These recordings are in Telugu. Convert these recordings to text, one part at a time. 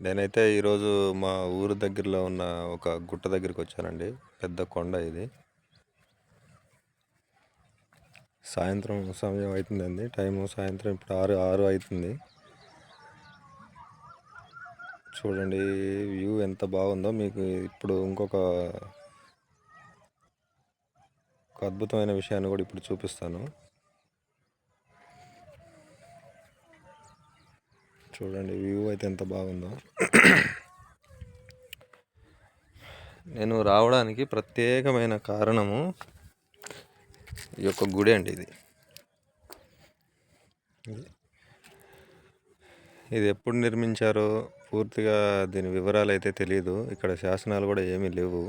నేనైతే ఈరోజు మా ఊరు దగ్గరలో ఉన్న ఒక గుట్ట దగ్గరికి వచ్చానండి. పెద్ద కొండ ఇది. సాయంత్రం సమయం అవుతుందండి. టైము సాయంత్రం ఇప్పుడు ఆరు ఆరు అవుతుంది. చూడండి వ్యూ ఎంత బాగుందో. మీకు ఇప్పుడు ఇంకొక ఒక అద్భుతమైన విషయాన్ని కూడా ఇప్పుడు చూపిస్తాను. చూడండి వ్యూ అయితే ఎంత బాగుందో. నేను రావడానికి ప్రత్యేకమైన కారణము ఈ యొక్క గుడి అండి ఇది. ఇది ఎప్పుడు నిర్మించారో పూర్తిగా దీని వివరాలు అయితే తెలియదు ఇక్కడ శాసనాలు కూడా ఏమీ లేవు.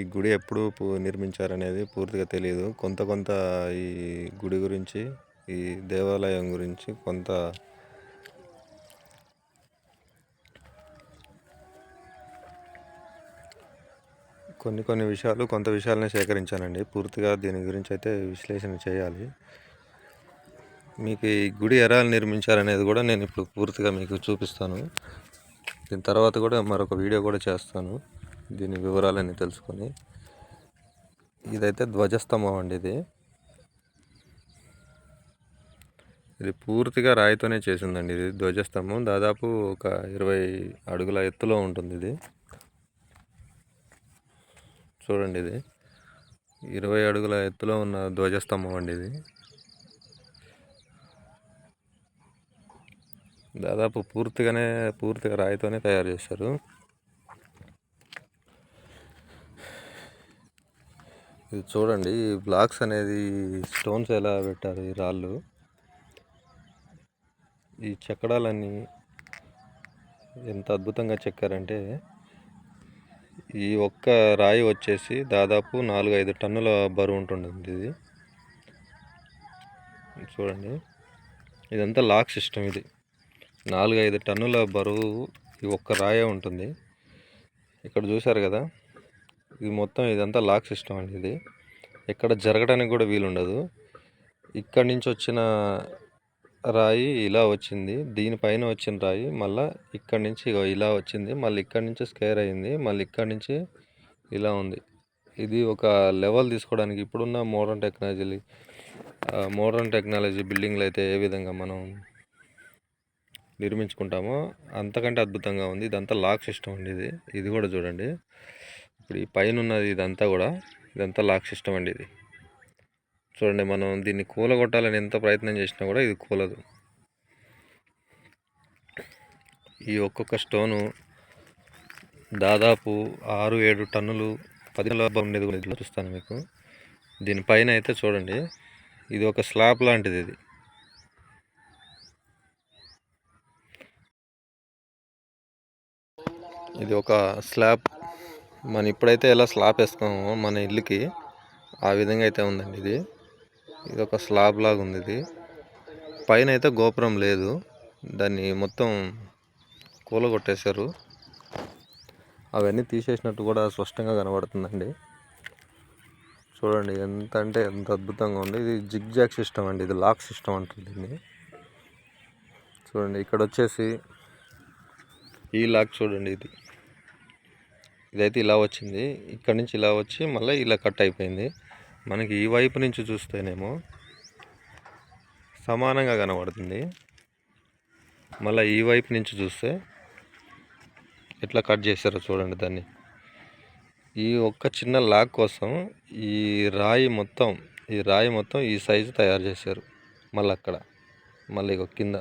ఈ గుడి ఎప్పుడు నిర్మించారనేది పూర్తిగా తెలియదు కొంత కొంత ఈ గుడి గురించి ఈ దేవాలయం గురించి కొంత కొన్ని కొన్ని విషయాలు కొంత విషయాలని సేకరించానండి. పూర్తిగా దీని గురించి అయితే విశ్లేషణ చేయాలి. మీకు ఈ గుడి ఎలా నిర్మించారనేది కూడా నేను ఇప్పుడు పూర్తిగా మీకు చూపిస్తాను. దీని తర్వాత కూడా మరొక వీడియో కూడా చేస్తాను. దీని వివరాలన్నీ తెలుసుకొని. ఇదైతే ధ్వజస్తంభం అండి ఇది. ఇది పూర్తిగా రాయితోనే చేసిందండి ఇది ధ్వజస్తంభం. దాదాపు ఒక ఇరవై అడుగుల ఎత్తులో ఉంటుంది ఇది. చూడండి ఇది. ఇరవై అడుగుల ఎత్తులో ఉన్న ధ్వజస్తంభం అండి ఇది. దాదాపు పూర్తిగానే పూర్తిగా రాయితోనే తయారు చేశారు. ఇది చూడండి ఈ బ్లాక్స్ అనేది స్టోన్స్ ఎలా పెట్టారు ఈ రాళ్ళు? ఈ చెక్కడాలన్నీ ఎంత అద్భుతంగా చెక్కారంటే ఈ ఒక్క రాయి వచ్చేసి దాదాపు నాలుగు ఐదు టన్నుల బరువు ఉంటుంది ఇది. చూడండి. ఇదంతా లాక్ సిస్టమ్ ఇది. నాలుగు ఐదు టన్నుల బరువు ఈ ఒక్క రాయే ఉంటుంది. ఇక్కడ చూసారు కదా? ఇది మొత్తం ఇదంతా లాక్ సిస్టమ్ అండి ఇది. ఎక్కడ జరగడానికి కూడా వీలుండదు. ఇక్కడి నుంచి వచ్చిన రాయి ఇలా వచ్చింది. దీనిపైన వచ్చిన రాయి మళ్ళీ ఇక్కడి నుంచి ఇలా వచ్చింది. మళ్ళీ ఇక్కడి నుంచి స్కేర్ అయింది. మళ్ళీ ఇక్కడి నుంచి ఇలా ఉంది. ఇది ఒక లెవెల్ తీసుకోవడానికి ఇప్పుడున్న మోడర్న్ టెక్నాలజీ మోడర్న్ టెక్నాలజీ బిల్డింగ్లు అయితే ఏ విధంగా మనం నిర్మించుకుంటామో అంతకంటే అద్భుతంగా ఉంది. ఇదంతా లాక్ సిస్టమ్ అండి ఇది. ఇది కూడా చూడండి. ఇప్పుడు ఈ పైన ఉన్నది ఇదంతా కూడా ఇదంతా లాక్ సిస్టమ్ అండి ఇది. చూడండి మనం దీన్ని కూలగొట్టాలని ఎంత ప్రయత్నం చేసినా కూడా ఇది కూలదు. ఈ ఒక్కొక్క స్టోను దాదాపు ఆరు ఏడు టన్నులు పది ఉండేది కూడా చూస్తాను మీకు. దీనిపైన అయితే చూడండి ఇది ఒక స్లాబ్ లాంటిది ఇది. ఇది ఒక స్లాబ్. మనం ఇప్పుడైతే ఎలా స్లాబ్ వేస్తామో మన ఇల్లుకి ఆ విధంగా అయితే ఉందండి ఇది. ఇది ఒక స్లాబ్ లాగా ఉంది ఇది. పైన అయితే గోపురం లేదు. దాన్ని మొత్తం కూలగొట్టేశారు. అవన్నీ తీసేసినట్టు కూడా స్పష్టంగా కనబడుతుందండి. చూడండి ఎంత అంటే ఎంత అద్భుతంగా ఉంది. ఇది జిగ్ జాగ్ సిస్టమ్ అండి ఇది లాక్ సిస్టమ్ అంటుంది దీన్ని. చూడండి ఇక్కడ వచ్చేసి ఈ లాక్ చూడండి ఇది. ఇదైతే ఇలా వచ్చింది. ఇక్కడ నుంచి ఇలా వచ్చి మళ్ళీ ఇలా కట్ అయిపోయింది. మనకి ఈ వైపు నుంచి చూస్తేనేమో సమానంగా కనబడుతుంది. మళ్ళీ ఈ వైపు నుంచి చూస్తే ఎట్లా కట్ చేశారో చూడండి దాన్ని. ఈ ఒక్క చిన్న లాక్ కోసం ఈ రాయి మొత్తం ఈ రాయి మొత్తం ఈ సైజు తయారు చేశారు. మళ్ళీ అక్కడ మళ్ళీ కింద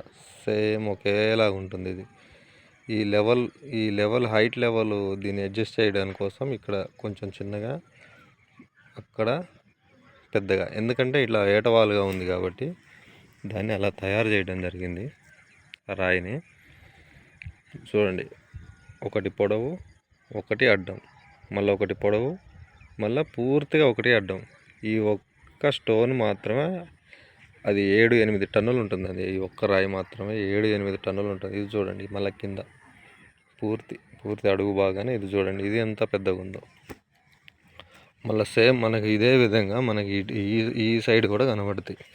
సేమ్ ఒకేలాగా ఉంటుంది ఇది. ఈ లెవెల్ ఈ లెవెల్ హైట్ లెవెల్ దీన్ని అడ్జస్ట్ చేయడానికి కోసం ఇక్కడ కొంచెం చిన్నగా అక్కడ పెద్దగా. ఎందుకంటే ఇట్లా ఏటవాలుగా ఉంది కాబట్టి దాన్ని అలా తయారు చేయడం జరిగింది రాయిని. చూడండి ఒకటి పొడవు ఒకటి అడ్డం. మళ్ళీ ఒకటి పొడవు మళ్ళీ పూర్తిగా ఒకటి అడ్డం. ఈ ఒక్క స్టోన్ మాత్రమే అది ఏడు ఎనిమిది టన్నులు ఉంటుంది అది. ఈ ఒక్క రాయి మాత్రమే ఏడు ఎనిమిది టన్నులు ఉంటుంది. ఇది చూడండి మళ్ళీ కింద. పూర్తి పూర్తి అడుగు బాగానే ఇది చూడండి ఇది ఎంత పెద్దగా ఉందో మళ్ళీ సేమ్ మనకి ఇదే విధంగా మనకి ఈ ఈ సైడ్ కూడా కనబడుతుంది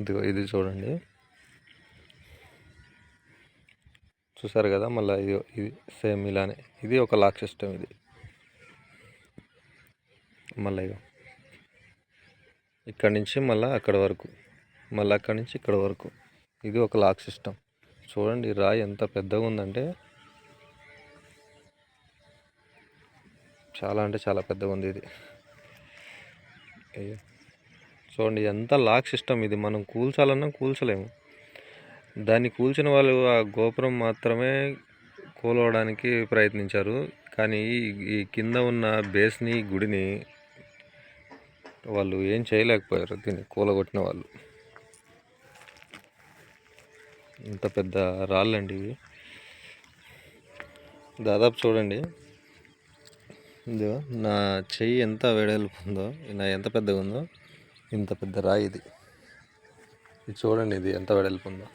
ఇదిగో ఇది చూడండి. చూసారు కదా మళ్ళీ ఇది ఇది సేమ్ ఇలానే. ఇది ఒక లాక్ సిస్టమ్ ఇది. మళ్ళీ ఇగో ఇక్కడి నుంచి మళ్ళీ అక్కడ వరకు. మళ్ళీ అక్కడి నుంచి ఇక్కడ వరకు. ఇది ఒక లాక్ సిస్టమ్. చూడండి రాయి ఎంత పెద్దగా ఉందంటే చాలా అంటే చాలా పెద్దగా ఉంది ఇది చూడండి ఎంత లాక్ సిస్టమ్ ఇది. మనం కూల్చాలన్నా కూల్చలేము. దాన్ని కూల్చిన వాళ్ళు ఆ గోపురం మాత్రమే కూలవడానికి ప్రయత్నించారు. కానీ ఈ- ఈ కింద ఉన్న బేస్ని గుడిని వాళ్ళు ఏం చేయలేకపోయారు దీన్ని కూలగొట్టిన వాళ్ళు. ఇంత పెద్ద రాళ్ళండి ఇవి. దాదాపు చూడండి. ఇదిగో నా చెయ్యి ఎంత వెడల్పు ఉందో నా ఎంత పెద్దగా ఉందో ఇంత పెద్ద రాయి ఇది ఇది చూడండి ఇది ఎంత వెడల్పు ఉందో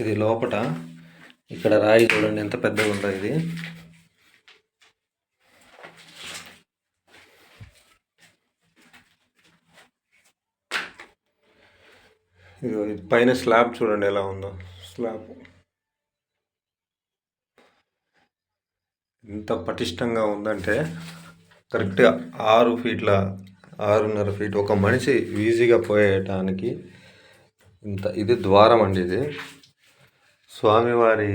ఇది లోపట ఇక్కడ రాయి చూడండి ఎంత పెద్దగా ఉందో ఇది. పైన స్లాబ్ చూడండి ఎలా ఉందో. స్లాబ్. ఎంత పటిష్టంగా ఉందంటే కరెక్ట్గా ఆరు ఫీట్ల ఆరున్నర ఫీట్ ఒక మనిషి ఈజీగా పోయేయటానికి ఇంత ఇది ద్వారం అండి ఇది. స్వామివారి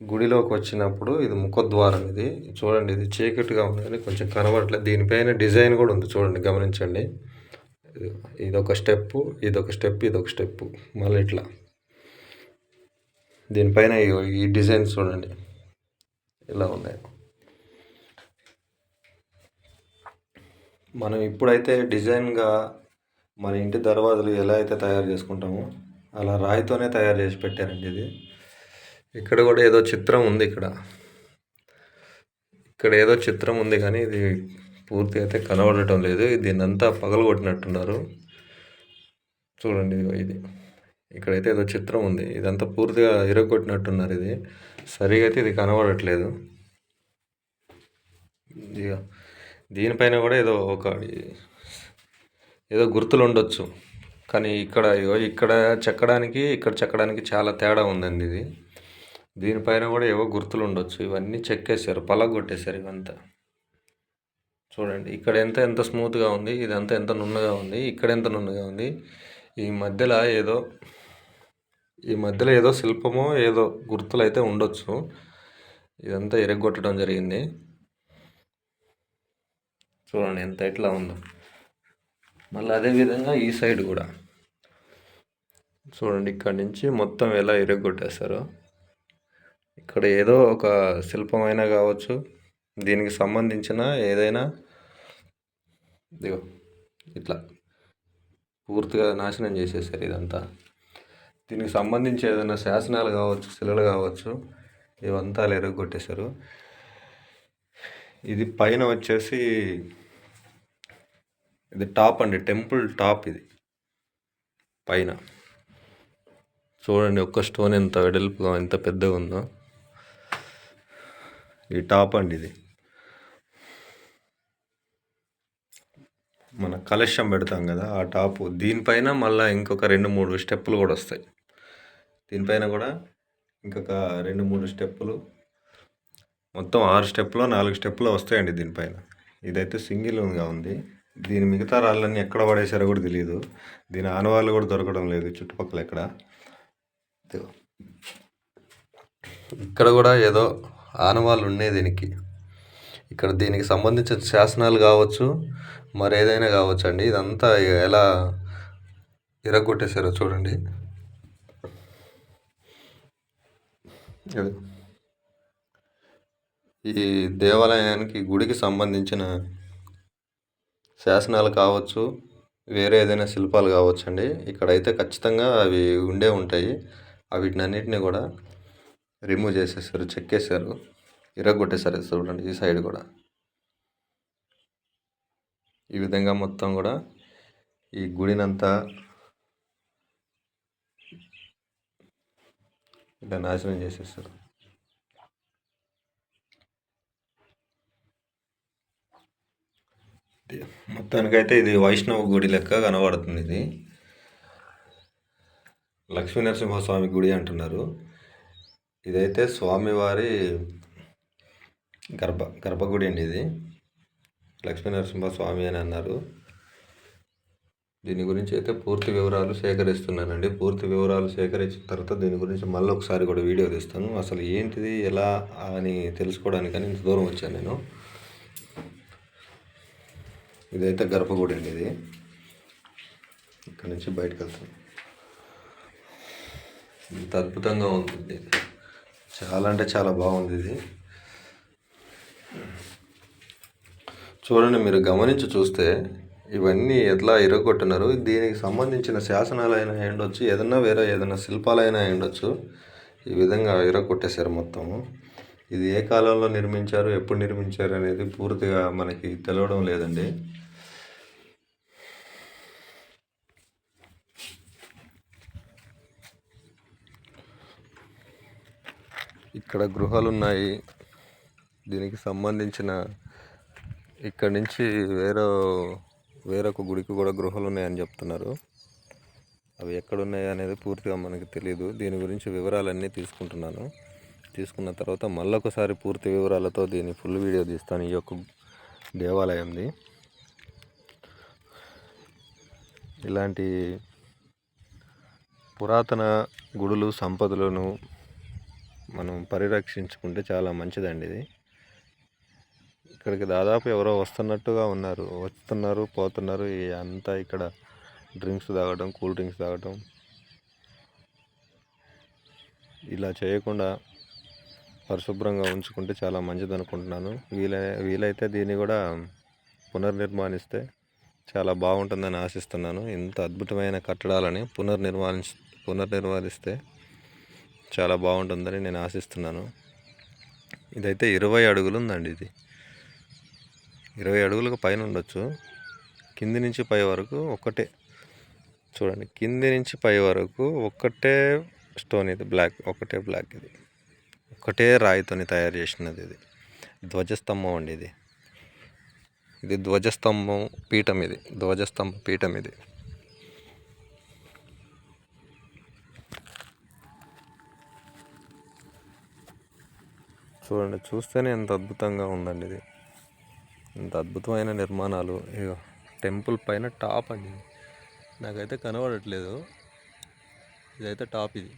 గుడిలోకి వచ్చినప్పుడు ఇది ముఖద్వారం ఇది. చూడండి ఇది చీకటిగా ఉంది కానీ కొంచెం కనబడట్లేదు దీనిపైన డిజైన్ కూడా ఉంది చూడండి గమనించండి. ఇదొక స్టెప్ ఇదొక స్టెప్ ఇదొక స్టెప్ మళ్ళీ ఇట్లా. దీనిపైన ఈ డిజైన్ చూడండి. ఇలా ఉన్నాయి? మనం ఇప్పుడైతే డిజైన్గా మన ఇంటి దర్వాజలు ఎలా అయితే తయారు చేసుకుంటామో అలా రాయితోనే తయారు చేసి పెట్టారండి ఇది. ఇక్కడ కూడా ఏదో చిత్రం ఉంది ఇక్కడ. ఇక్కడ ఏదో చిత్రం ఉంది కానీ ఇది పూర్తి అయితే కనబడటం లేదు. దీన్ని అంతా పగలగొట్టినట్టున్నారు. చూడండి ఇదిగో ఇది. ఇక్కడైతే ఏదో చిత్రం ఉంది. ఇదంతా పూర్తిగా ఇరగొట్టినట్టున్నారు ఇది. సరిగా అయితే ఇది కనబడట్లేదు. దీనిపైన కూడా ఏదో ఒక ఏదో గుర్తులు ఉండొచ్చు కానీ ఇక్కడ ఇగో ఇక్కడ చెక్కడానికి ఇక్కడ చెక్కడానికి చాలా తేడా ఉందండి ఇది. దీనిపైన కూడా ఏవో గుర్తులు ఉండొచ్చు ఇవన్నీ చెక్కేశారు పలగొట్టేశారు ఇవంతా. చూడండి ఇక్కడ ఎంత ఎంత స్మూత్గా ఉంది ఇదంతా ఎంత నున్నగా ఉంది ఇక్కడ ఎంత నున్నగా ఉంది. ఈ మధ్యలో ఏదో ఈ మధ్యలో ఏదో శిల్పమో ఏదో గుర్తులు అయితే ఉండొచ్చు. ఇదంతా ఎరగొట్టడం జరిగింది. చూడండి ఎంత ఎట్లా ఉందో. మళ్ళీ అదేవిధంగా ఈ సైడ్ కూడా. చూడండి ఇక్కడ నుంచి మొత్తం ఎలా ఇరగొట్టేస్తారో ఇక్కడ ఏదో ఒక శిల్పమైనా కావచ్చు. దీనికి సంబంధించిన ఏదైనా ఇదిగో ఇట్లా పూర్తిగా నాశనం చేసేసారు ఇదంతా. దీనికి సంబంధించి ఏదైనా శాసనాలు కావచ్చు శిలలు కావచ్చు ఇవంతా ఎరగొట్టేశారు. ఇది పైన వచ్చేసి ఇది టాప్ అండి టెంపుల్ టాప్ ఇది. పైన. చూడండి ఒక్క స్టోన్ ఎంత వెడల్పుగా ఎంత పెద్దగా ఉందో. ఈ టాప్ అండి ఇది. మన కలశం పెడతాం కదా ఆ టాపు. దీనిపైన మళ్ళీ ఇంకొక రెండు మూడు స్టెప్పులు కూడా వస్తాయి. దీనిపైన కూడా ఇంకొక రెండు మూడు స్టెప్పులు. మొత్తం ఆరు స్టెప్పులు నాలుగు స్టెప్పులు వస్తాయండి దీనిపైన. ఇదైతే సింగిల్గా ఉంది. దీని మిగతా రాళ్ళన్నీ ఎక్కడ పడేసారో కూడా తెలియదు దీని ఆనవాళ్ళు కూడా దొరకడం లేదు చుట్టుపక్కల ఎక్కడ. ఇక్కడ కూడా ఏదో ఆనవాళ్ళు ఉన్నాయి దీనికి. ఇక్కడ దీనికి సంబంధించిన శాసనాలు కావచ్చు మరి ఏదైనా కావచ్చు అండి ఇదంతా ఎలా ఇరగొట్టేశారో చూడండి. ఈ దేవాలయానికి గుడికి సంబంధించిన శాసనాలు కావచ్చు వేరే ఏదైనా శిల్పాలు కావచ్చు అండి ఇక్కడైతే ఖచ్చితంగా అవి ఉండే ఉంటాయి. వీటినన్నిటిని కూడా రిమూవ్ చేసేసారు చెక్కేశారు ఇరగొట్టేశారు చూడండి ఈ సైడ్ కూడా. ఈ విధంగా మొత్తం కూడా ఈ గుడినంతా ఇలా నాశనం చేసేస్తారు. మొత్తానికైతే ఇది వైష్ణవ గుడి లెక్క కనబడుతుంది ఇది. లక్ష్మీ నరసింహస్వామి గుడి అంటున్నారు. ఇదైతే స్వామివారి గర్భ గర్భగుడి అండి ఇది. లక్ష్మీనరసింహస్వామి అని అన్నారు. దీని గురించి అయితే పూర్తి వివరాలు సేకరిస్తున్నానండి. పూర్తి వివరాలు సేకరించిన తర్వాత దీని గురించి మళ్ళీ ఒకసారి కూడా వీడియో తీస్తాను. అసలు ఏంటిది ఎలా అని తెలుసుకోవడానికని ఇంత దూరం వచ్చాను నేను. ఇదైతే గర్భగుడి అండి ఇది. ఇక్కడ నుంచి బయటకు వెళ్తాను. ఇంత అద్భుతంగా ఉంటుంది. చాలా అంటే చాలా బాగుంది ఇది. చూడండి మీరు గమనించి చూస్తే ఇవన్నీ ఎట్లా ఇరగొట్టున్నారు? దీనికి సంబంధించిన శాసనాలైనా ఉండొచ్చు ఏదన్నా వేరే ఏదైనా శిల్పాలైనా ఉండొచ్చు ఈ విధంగా ఇరగొట్టేశారు మొత్తం. ఇది ఏ కాలంలో నిర్మించారు ఎప్పుడు నిర్మించారు అనేది పూర్తిగా మనకి తెలవడం లేదండి. ఇక్కడ గృహాలు ఉన్నాయి దీనికి సంబంధించిన ఇక్కడ నుంచి వేరే వేరొక గుడికి కూడా గృహాలు ఉన్నాయని చెప్తున్నారు. అవి ఎక్కడున్నాయి అనేది పూర్తిగా మనకి తెలియదు దీని గురించి వివరాలన్నీ తీసుకుంటున్నాను. తీసుకున్న తర్వాత మళ్ళొకసారి పూర్తి వివరాలతో దీని ఫుల్ వీడియో తీస్తాను ఈ యొక్క దేవాలయంది. ఇలాంటి పురాతన గుడులు సంపదలను మనం పరిరక్షించుకుంటే చాలా మంచిదండి ఇది. ఇక్కడికి దాదాపు ఎవరో వస్తున్నట్టుగా ఉన్నారు. వస్తున్నారు పోతున్నారు. అంతా ఇక్కడ డ్రింక్స్ తాగడం కూల్ డ్రింక్స్ తాగడం ఇలా చేయకుండా పరిశుభ్రంగా ఉంచుకుంటే చాలా మంచిది అనుకుంటున్నాను. వీలై వీలైతే దీన్ని కూడా పునర్నిర్మాణిస్తే చాలా బాగుంటుందని ఆశిస్తున్నాను. ఇంత అద్భుతమైన కట్టడాలని పునర్నిర్మాణి పునర్నిర్మాణిస్తే చాలా బాగుంటుందని నేను ఆశిస్తున్నాను. ఇదైతే ఇరవై అడుగులు ఉందండి ఇది. ఇరవై అడుగులకు పైన ఉండొచ్చు. కింది నుంచి పై వరకు ఒక్కటే. చూడండి కింది నుంచి పై వరకు ఒక్కటే స్టోన్ ఇది బ్లాక్ ఒకటే బ్లాక్ ఇది. ఒకటే రాయితోని తయారు చేసినది ఇది. ధ్వజస్తంభం అండి ఇది. ఇది ధ్వజస్తంభం పీఠం ఇది ధ్వజస్తంభ పీఠం ఇది. చూడండి చూస్తేనే ఎంత అద్భుతంగా ఉందండి ఇది. ఇంత అద్భుతమైన నిర్మాణాలు. ఇగో టెంపుల్ పైన టాప్ అండి. నాకైతే కనబడట్లేదు. ఇదైతే టాప్ ఇది.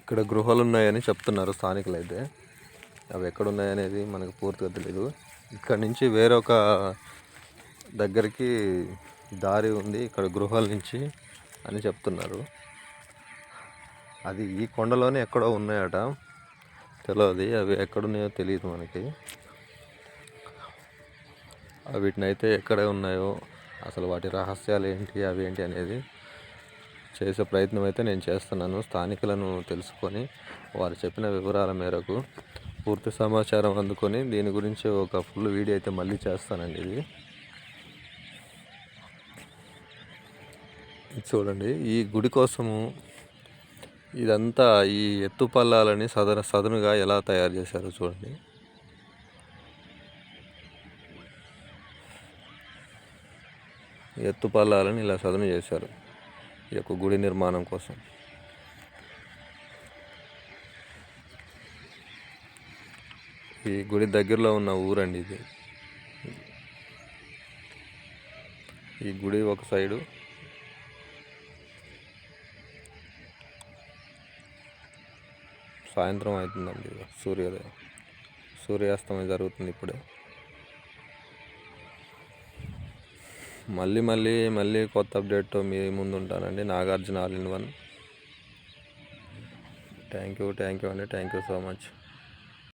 ఇక్కడ గృహాలు ఉన్నాయని చెప్తున్నారు స్థానికులు అయితే అవి ఎక్కడ ఉన్నాయనేది మనకు పూర్తిగా తెలియదు ఇక్కడ నుంచి వేరొక దగ్గరికి దారి ఉంది. ఇక్కడ గృహాల నుంచి అని చెప్తున్నారు. అది ఈ కొండలోనే ఎక్కడో ఉన్నాయట. తెలియదు అవి ఎక్కడున్నాయో తెలియదు మనకి. వీటిని అయితే ఎక్కడ ఉన్నాయో అసలు వాటి రహస్యాలు ఏంటి అవి ఏంటి అనేది చేసే ప్రయత్నం అయితే నేను చేస్తున్నాను. స్థానికులను తెలుసుకొని వారు చెప్పిన వివరాల మేరకు పూర్తి సమాచారం అందుకొని దీని గురించి ఒక ఫుల్ వీడియో అయితే మళ్ళీ చేస్తానండి ఇది చూడండి. ఈ గుడి కోసము ఇదంతా ఈ ఎత్తు పల్లాలని సదన సదనుగా ఎలా తయారు చేశారో చూడండి. ఎత్తు పల్లాలని ఇలా సదను చేశారు ఈ యొక్క గుడి నిర్మాణం కోసం. ఈ గుడి దగ్గరలో ఉన్న ఊరండి ఇది. ఈ గుడి ఒక సైడు సాయంత్రం అవుతుందండి సూర్యోదయం. సూర్యాస్తమయం జరుగుతుంది ఇప్పుడే. మళ్ళీ మళ్ళీ మళ్ళీ కొత్త అప్డేట్ మీ ముందు ఉంటానండి. Nagarjuna all in one. Thank you thank you అండి. Thank you so much